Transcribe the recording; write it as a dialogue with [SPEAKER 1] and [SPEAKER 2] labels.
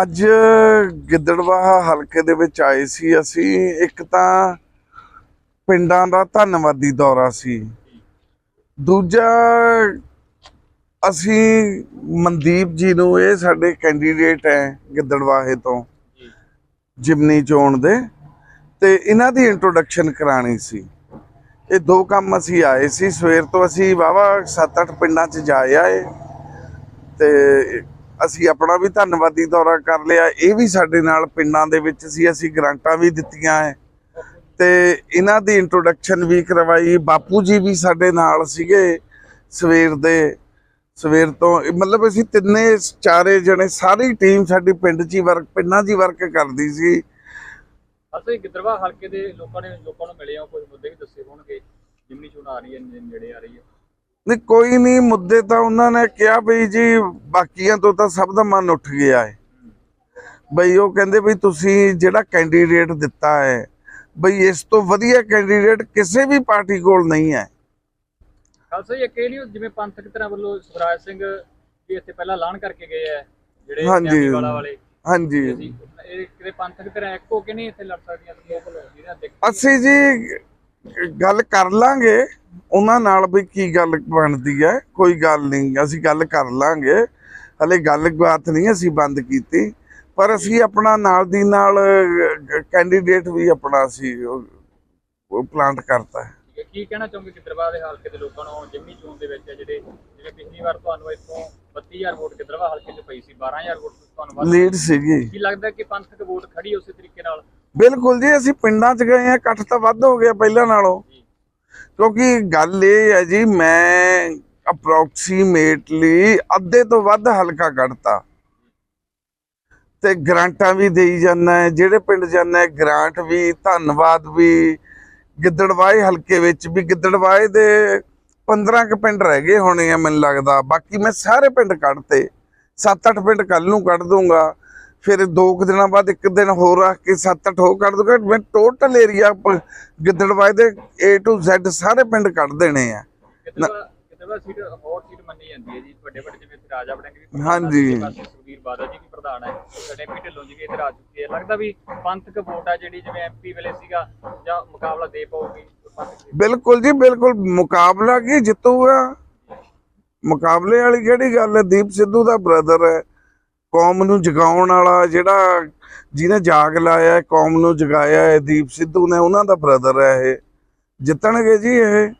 [SPEAKER 1] ਅੱਜ ਗਿੱਦੜਵਾਹਾ ਹਲਕੇ ਦੇ ਵਿੱਚ ਆਏ ਸੀ ਅਸੀਂ। ਇੱਕ ਤਾਂ ਪਿੰਡਾਂ ਦਾ ਧੰਨਵਾਦੀ ਦੌਰਾ ਸੀ। ਦੂਜਾ, ਅਸੀਂ ਮਨਦੀਪ ਜੀ ਨੂੰ ਇਹ ਸਾਡੇ ਕੈਂਡੀਡੇਟ ਹੈ ਗਿੱਦੜਵਾਹੇ ਤੋਂ, ਜਿਮਨੀ ਚੋਣ ਦੇ। ਤੇ ਇਹਨਾਂ ਦੀ ਇੰਟਰੋਡਕਸ਼ਨ ਕਰਾਣੀ ਸੀ। ਇਹ ਦੋ ਕੰਮ ਅਸੀਂ ਆਏ ਸੀ। ਸਵੇਰ ਤੋਂ ਅਸੀਂ ਵਾਵਾ 7-8 ਪਿੰਡਾਂ 'ਚ ਜਾਏ ਆਏ। ਤੇ ਅਸੀਂ ਆਪਣਾ ਵੀ ਧੰਨਵਾਦੀ ਦੌਰਾ ਕਰ ਲਿਆ। ਇਹ ਵੀ ਸਾਡੇ ਨਾਲ ਪਿੰਡਾਂ ਦੇ ਵਿੱਚ ਸੀ, ਅਸੀਂ ਗ੍ਰਾਂਟਾਂ ਵੀ ਦਿੱਤੀਆਂ ਹੈ ਤੇ ਇਹਨਾਂ ਦੀ ਇੰਟਰੋਡਕਸ਼ਨ ਵੀ ਕਰਵਾਈ। ਬਾਪੂ ਜੀ ਵੀ ਸਾਡੇ ਨਾਲ ਸੀਗੇ ਸਵੇਰ ਦੇ। ਸਵੇਰ ਤੋਂ ਮਤਲਬ ਅਸੀਂ ਤਿੰਨੇ ਚਾਰੇ ਜਣੇ, ਸਾਰੀ ਟੀਮ ਸਾਡੀ ਪਿੰਡ 'ਚ ਹੀ ਵਰਕ, ਪਿੰਡਾਂ 'ਚ ਹੀ ਵਰਕ ਕਰਦੀ ਸੀ।
[SPEAKER 2] ਅਸੀਂ ਗਿੱਦੜਵਾ ਹਲਕੇ ਦੇ ਲੋਕਾਂ ਨੇ, ਲੋਕਾਂ ਨੂੰ ਮਿਲੇ ਆ ਕੁਝ ਮੁੱਦੇ ਵੀ ਦੱਸੇ ਹੋਣਗੇ? ਜਿਮਨੀ ਚੋਣ ਆ ਰਹੀ ਹੈ ਨੇੜੇ ਆ ਰਹੀ ਹੈ
[SPEAKER 1] ਨਹੀਂ ਕੋਈ ਨਹੀਂ ਮੁੱਦੇ ਤਾਂ ਉਹਨਾਂ ਨੇ ਕਿਹਾ ਬਈ ਜੀ ਬਾਕੀਆਂ ਤੋਂ ਤਾਂ ਸਭ ਦਾ ਮਨ ਉੱਠ ਗਿਆ ਹੈ। ਬਈ ਉਹ ਕਹਿੰਦੇ ਬਈ ਤੁਸੀਂ ਜਿਹੜਾ ਕੈਂਡੀਡੇਟ ਦਿੱਤਾ ਹੈ ਬਈ ਇਸ ਤੋਂ ਵਧੀਆ ਕੈਂਡੀਡੇਟ ਕਿਸੇ ਵੀ ਪਾਰਟੀ ਕੋਲ ਨਹੀਂ ਹੈ।
[SPEAKER 2] ਖਾਲਸਾ ਜੀ ਅਕੇਲੀ ਜਿਵੇਂ ਪੰਥਕ ਤਰ੍ਹਾਂ ਵੱਲੋਂ ਸੁਖਰਾਜ ਸਿੰਘ ਜੀ ਇੱਥੇ ਪਹਿਲਾਂ ਐਲਾਨ ਕਰਕੇ ਗਏ ਆ ਜਿਹੜੇ
[SPEAKER 1] ਹਾਂਜੀ।
[SPEAKER 2] ਨਿਆਮੀ ਵਾਲਾ ਵਾਲੇ।
[SPEAKER 1] ਹਾਂਜੀ।
[SPEAKER 2] ਅਸੀਂ ਇਹ ਕਿਤੇ ਪੰਥਕ ਤਰ੍ਹਾਂ ਇੱਕੋ ਕਿ ਨਹੀਂ ਇੱਥੇ ਲੜ ਸਕਦੀਆਂ ਲੋਕ ਜਿਹਨਾਂ ਦੇਖ।
[SPEAKER 1] ਅਸੀਂ ਜੀ ਗੱਲ ਕਰ ਲਾਂਗੇ ਉਹਨਾਂ ਨਾਲ ਵੀ ਕੀ ਗੱਲ ਬਣਦੀ ਹੈ ਕੋਈ ਗੱਲ ਨਹੀਂ ਅਸੀਂ ਗੱਲ ਕਰ ਲਾਂਗੇ। ਹਲੇ ਗੱਲ ਬਾਤ ਨਹੀਂ ਅਸੀਂ ਬੰਦ ਕੀਤੀ ਪਰ ਅਸੀਂ ਆਪਣਾ ਨਾਲ ਦੀ ਨਾਲ ਕੈਂਡੀਡੇਟ ਵੀ ਆਪਣਾ ਸੀ ਉਹ ਪਲਾਂਟ ਕਰਤਾ ਹੈ।
[SPEAKER 2] ਕੀ ਕਹਿਣਾ ਚਾਹੋਗੇ ਗਿੱਦੜਵਾ ਦੇ ਹਲਕੇ ਦੇ ਲੋਕਾਂ ਨੂੰ? ਜਿਮਨੀ ਚੋਣ ਦੇ ਵਿੱਚ ਜਿਹੜੇ ਜਿਵੇਂ ਪਿਛਲੀ ਵਾਰ ਤੁਹਾਨੂੰ ਇੱਥੋਂ 32000 ਵੋਟ ਗਿੱਦੜਵਾ ਹਲਕੇ 'ਚ ਪਈ ਸੀ 12000 ਵੋਟ ਤੁਹਾਨੂੰ ਵੱਧ
[SPEAKER 1] ਲੀਡ ਸੀਗੀ।
[SPEAKER 2] ਕੀ ਲੱਗਦਾ ਕਿ ਪੰਥਕ ਵੋਟ ਖੜੀ ਉਸੇ ਤਰੀਕੇ ਨਾਲ?
[SPEAKER 1] ਬਿਲਕੁਲ ਜੀ, ਅਸੀਂ ਪਿੰਡਾਂ 'ਚ ਗਏ ਆ ਇਕੱਠ ਤਾਂ ਵੱਧ ਹੋ ਗਿਆ ਪਹਿਲਾਂ ਨਾਲੋਂ। ਕਿਉਂਕਿ ਗੱਲ ਇਹ ਹੈ ਜੀ, ਮੈਂ ਅਪਰੋਕਸੀਮੇਟਲੀ ਅੱਧੇ ਤੋਂ ਵੱਧ ਹਲਕਾ ਕੱਢਤਾ। ਤੇ ਗ੍ਰਾਂਟਾਂ ਵੀ ਦੇਈ ਜਾਂਦਾ ਹੈ, ਜਿਹੜੇ ਪਿੰਡ ਜਾਂਦਾ ਹੈ, ਗ੍ਰਾਂਟ ਵੀ, ਧੰਨਵਾਦ ਵੀ, ਗਿੱਦੜਵਾਏ ਹਲਕੇ ਵਿੱਚ ਵੀ, ਗਿੱਦੜਵਾਏ ਦੇ 15 ਕੁ ਪਿੰਡ ਰਹਿ ਗਏ ਹੋਣੇ ਆ ਮੈਨੂੰ ਲੱਗਦਾ। ਬਾਕੀ ਮੈਂ ਸਾਰੇ ਪਿੰਡ ਕੱਢਤੇ। 7-8 ਪਿੰਡ ਕੱਲ ਨੂੰ ਕੱਢ ਦੂੰਗਾ। ਫਿਰ ਦੋ ਕੁ ਦਿਨਾਂ ਬਾਅਦ ਇੱਕ ਦਿਨ ਹੋਰ ਰੱਖ ਕੇ 7-8 ਹੋਰ ਕੱਢ ਦੂੰਗਾ। ਮੈਂ ਟੋਟਲ ਏਰੀਆ ਗਿੱਦੜਵਾਏ ਦੇ A to Z ਸਾਰੇ ਪਿੰਡ ਕੱਢ ਦੇਣੇ ਆ।
[SPEAKER 2] ਗਿੱਦੜਵਾ ਸੀਟ ਹੋਰ ਸੀਟ ਮੰਨੀ ਜਾਂਦੀ ਹੈ ਜੀ। ਵੱਡੇ ਵੱਡੇ ਜਿਵੇਂ ਇੱਥੇ ਰਾਜਾ ਵੜਿੰਗ ਵੀ ਪ੍ਰਧਾਨ ਆ,
[SPEAKER 1] ਹਾਂਜੀ।
[SPEAKER 2] ਦੂਜੇ ਪਾਸੇ ਸੁਖਬੀਰ ਬਾਦਲ ਜੀ ਵੀ ਪ੍ਰਧਾਨ ਹੈ ਸਾਡੇ ਪੀ ਢਿੱਲੋਂ ਜੀ ਵੀ ਇੱਧਰ ਆ ਚੁੱਕੇ ਆ। ਲੱਗਦਾ ਵੀ ਪੰਥਕ ਵੋਟ ਆ ਜਿਹੜੀ ਜਿਵੇਂ ਐਮਪੀ ਵੇਲੇ ਸੀਗਾ ਜਾਂ ਮੁਕਾਬਲਾ ਦੇ ਪਾਉਗੀ ਪੰਥਕ ਦੀ?
[SPEAKER 1] ਬਿਲਕੁਲ ਜੀ ਬਿਲਕੁਲ ਮੁਕਾਬਲਾ ਕੀ ਜਿੱਤੂਗਾ? ਮੁਕਾਬਲੇ ਵਾਲੀ ਕਿਹੜੀ ਗੱਲ ਹੈ? ਦੀਪ ਸਿੱਧੂ ਦਾ ਬ੍ਰਦਰ ਹੈ। ਕੌਮ ਨੂੰ ਜਗਾਉਣ ਵਾਲਾ ਜਿਹੜਾ ਜਿਹਨੇ ਜਾਗ ਲਾਇਆ, ਕੌਮ ਨੂੰ ਜਗਾਇਆ ਹੈ, ਦੀਪ ਸਿੱਧੂ ਨੇ ਉਹਨਾਂ ਦਾ ਬ੍ਰਦਰ ਹੈ ਇਹ। ਜਿੱਤਣਗੇ ਜੀ ਇਹ।